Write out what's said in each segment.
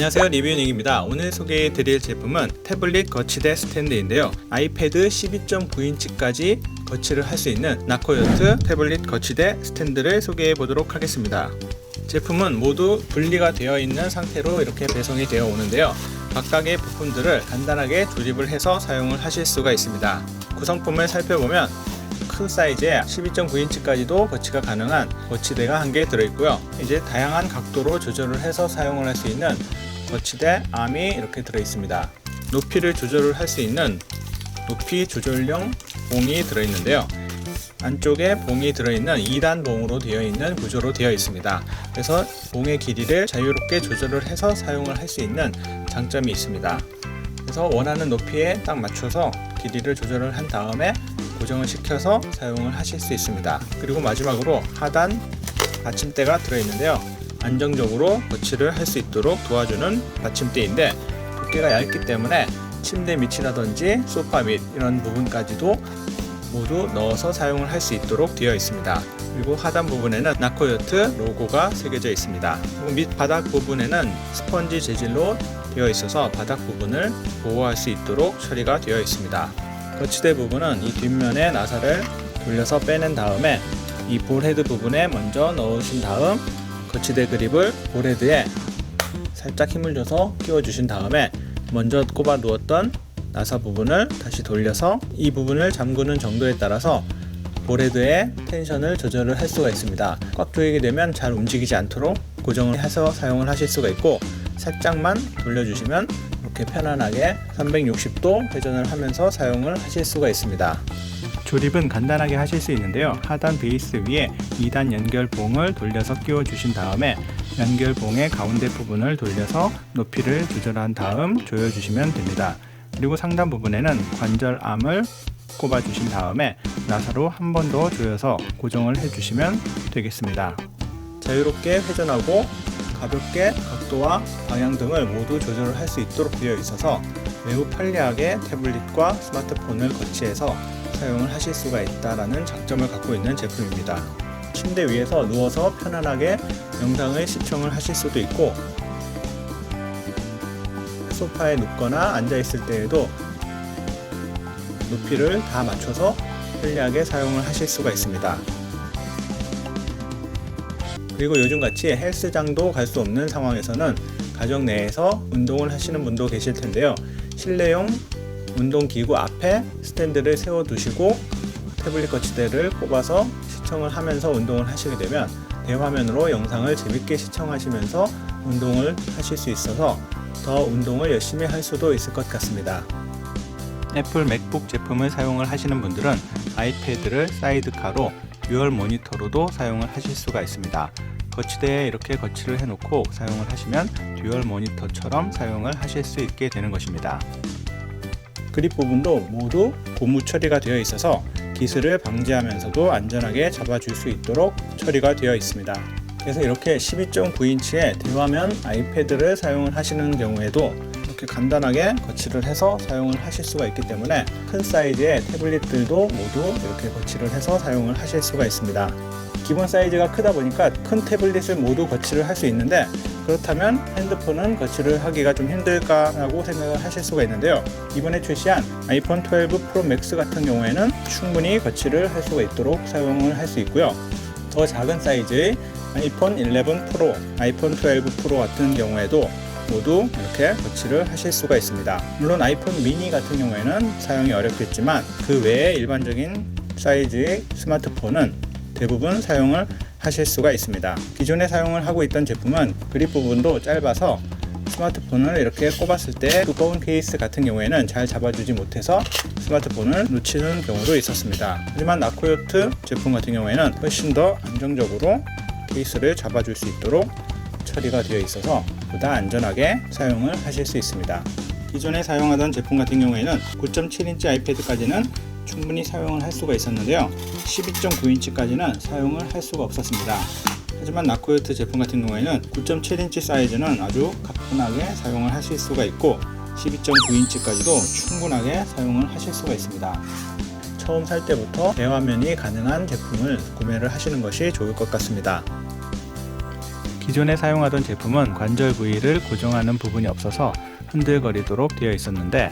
안녕하세요. 리뷰닝입니다. 오늘 소개해 드릴 제품은 태블릿 거치대 스탠드인데요. 아이패드 12.9인치까지 거치를 할 수 있는 나코요트 태블릿 거치대 스탠드를 소개해 보도록 하겠습니다. 제품은 모두 분리가 되어 있는 상태로 이렇게 배송이 되어 오는데요. 각각의 부품들을 간단하게 조립을 해서 사용을 하실 수가 있습니다. 구성품을 살펴보면 큰 사이즈에 12.9인치까지도 거치가 가능한 거치대가 한 개 들어있고요. 이제 다양한 각도로 조절을 해서 사용을 할 수 있는 거치대 암이 이렇게 들어있습니다. 높이를 조절을 할 수 있는 높이 조절용 봉이 들어있는데요. 안쪽에 봉이 들어있는 2단 봉으로 되어 있는 구조로 되어 있습니다. 그래서 봉의 길이를 자유롭게 조절을 해서 사용을 할 수 있는 장점이 있습니다. 그래서 원하는 높이에 딱 맞춰서 길이를 조절을 한 다음에 고정을 시켜서 사용을 하실 수 있습니다. 그리고 마지막으로 하단 받침대가 들어있는데요. 안정적으로 거치를 할 수 있도록 도와주는 받침대인데 두께가 얇기 때문에 침대 밑이라든지 소파 밑 이런 부분까지도 모두 넣어서 사용을 할 수 있도록 되어 있습니다. 그리고 하단 부분에는 나코요트 로고가 새겨져 있습니다. 그리고 밑 바닥 부분에는 스펀지 재질로 되어 있어서 바닥 부분을 보호할 수 있도록 처리가 되어 있습니다. 거치대 부분은 이 뒷면에 나사를 돌려서 빼낸 다음에 이 볼헤드 부분에 먼저 넣으신 다음 거치대 그립을 볼헤드에 살짝 힘을 줘서 끼워 주신 다음에 먼저 꼽아 누웠던 나사 부분을 다시 돌려서 이 부분을 잠그는 정도에 따라서 볼헤드의 텐션을 조절을 할 수가 있습니다. 꽉 조이게 되면 잘 움직이지 않도록 고정을 해서 사용을 하실 수가 있고 살짝만 돌려주시면 이렇게 편안하게 360도 회전을 하면서 사용을 하실 수가 있습니다. 조립은 간단하게 하실 수 있는데요. 하단 베이스 위에 2단 연결봉을 돌려서 끼워 주신 다음에 연결봉의 가운데 부분을 돌려서 높이를 조절한 다음 조여 주시면 됩니다. 그리고 상단 부분에는 관절암을 꼽아 주신 다음에 나사로 한 번 더 조여서 고정을 해 주시면 되겠습니다. 자유롭게 회전하고 가볍게 각도와 방향 등을 모두 조절을 할 수 있도록 되어 있어서 매우 편리하게 태블릿과 스마트폰을 거치해서 사용을 하실 수가 있다라는 장점을 갖고 있는 제품입니다. 침대 위에서 누워서 편안하게 영상을 시청을 하실 수도 있고 소파에 눕거나 앉아 있을 때에도 높이를 다 맞춰서 편리하게 사용을 하실 수가 있습니다. 그리고 요즘같이 헬스장도 갈 수 없는 상황에서는 가정 내에서 운동을 하시는 분도 계실 텐데요. 실내용 운동기구 앞에 스탠드를 세워 두시고 태블릿 거치대를 꼽아서 시청을 하면서 운동을 하시게 되면 대화면으로 영상을 재밌게 시청하시면서 운동을 하실 수 있어서 더 운동을 열심히 할 수도 있을 것 같습니다. 애플 맥북 제품을 사용을 하시는 분들은 아이패드를 사이드카로 듀얼 모니터로도 사용을 하실 수가 있습니다. 거치대에 이렇게 거치를 해놓고 사용을 하시면 듀얼 모니터처럼 사용을 하실 수 있게 되는 것입니다. 그립 부분도 모두 고무 처리가 되어 있어서 기스를 방지하면서도 안전하게 잡아줄 수 있도록 처리가 되어 있습니다. 그래서 이렇게 12.9인치의 대화면 아이패드를 사용을 하시는 경우에도 이렇게 간단하게 거치를 해서 사용을 하실 수가 있기 때문에 큰 사이즈의 태블릿들도 모두 이렇게 거치를 해서 사용을 하실 수가 있습니다. 기본 사이즈가 크다 보니까 큰 태블릿을 모두 거치를 할 수 있는데 그렇다면 핸드폰은 거치를 하기가 좀 힘들까라고 생각을 하실 수가 있는데요. 이번에 출시한 아이폰 12 프로 맥스 같은 경우에는 충분히 거치를 할 수가 있도록 사용을 할 수 있고요. 더 작은 사이즈의 아이폰 11 프로, 아이폰 12 프로 같은 경우에도 모두 이렇게 거치를 하실 수가 있습니다. 물론 아이폰 미니 같은 경우에는 사용이 어렵겠지만 그 외에 일반적인 사이즈의 스마트폰은 대부분 사용을 하실 수가 있습니다. 기존에 사용을 하고 있던 제품은 그립 부분도 짧아서 스마트폰을 이렇게 꼽았을 때 두꺼운 케이스 같은 경우에는 잘 잡아주지 못해서 스마트폰을 놓치는 경우도 있었습니다. 하지만 나코요트 제품 같은 경우에는 훨씬 더 안정적으로 케이스를 잡아줄 수 있도록 처리가 되어 있어서 보다 안전하게 사용을 하실 수 있습니다. 기존에 사용하던 제품 같은 경우에는 9.7인치 아이패드까지는 충분히 사용을 할 수가 있었는데요. 12.9인치까지는 사용을 할 수가 없었습니다. 하지만 나코요트 제품 같은 경우에는 9.7인치 사이즈는 아주 가뿐하게 사용을 하실 수가 있고 12.9인치까지도 충분하게 사용을 하실 수가 있습니다. 처음 살 때부터 대화면이 가능한 제품을 구매를 하시는 것이 좋을 것 같습니다 기존에 사용하던 제품은 관절 부위를 고정하는 부분이 없어서 흔들거리도록 되어 있었는데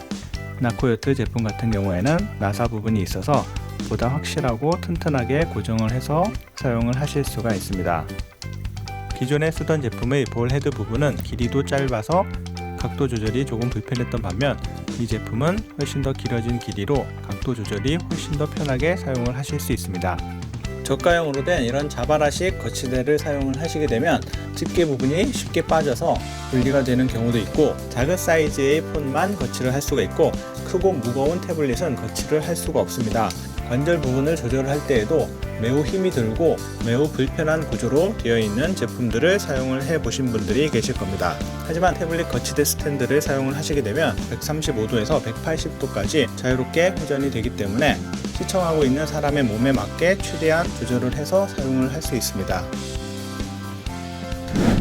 나코요트 제품 같은 경우에는 나사 부분이 있어서 보다 확실하고 튼튼하게 고정을 해서 사용을 하실 수가 있습니다. 기존에 쓰던 제품의 볼 헤드 부분은 길이도 짧아서 각도 조절이 조금 불편했던 반면 이 제품은 훨씬 더 길어진 길이로 각도 조절이 훨씬 더 편하게 사용을 하실 수 있습니다. 저가형으로 된 이런 자바라식 거치대를 사용을 하시게 되면 집게 부분이 쉽게 빠져서 분리가 되는 경우도 있고 작은 사이즈의 폰만 거치를 할 수가 있고 크고 무거운 태블릿은 거치를 할 수가 없습니다. 관절 부분을 조절할 때에도 매우 힘이 들고 매우 불편한 구조로 되어 있는 제품들을 사용을 해 보신 분들이 계실 겁니다. 하지만 태블릿 거치대 스탠드를 사용을 하시게 되면 135도에서 180도까지 자유롭게 회전이 되기 때문에 시청하고 있는 사람의 몸에 맞게 최대한 조절을 해서 사용을 할 수 있습니다.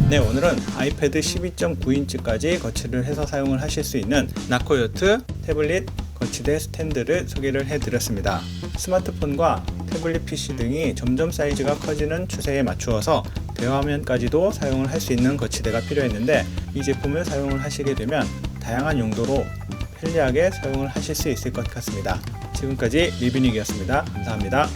네, 오늘은 아이패드 12.9인치까지 거치를 해서 사용을 하실 수 있는 나코요트 태블릿 거치대 스탠드를 소개를 해드렸습니다. 스마트폰과 태블릿 PC 등이 점점 사이즈가 커지는 추세에 맞추어서 대화면까지도 사용을 할 수 있는 거치대가 필요했는데 이 제품을 사용을 하시게 되면 다양한 용도로 편리하게 사용을 하실 수 있을 것 같습니다. 지금까지 리뷰닉이었습니다. 감사합니다.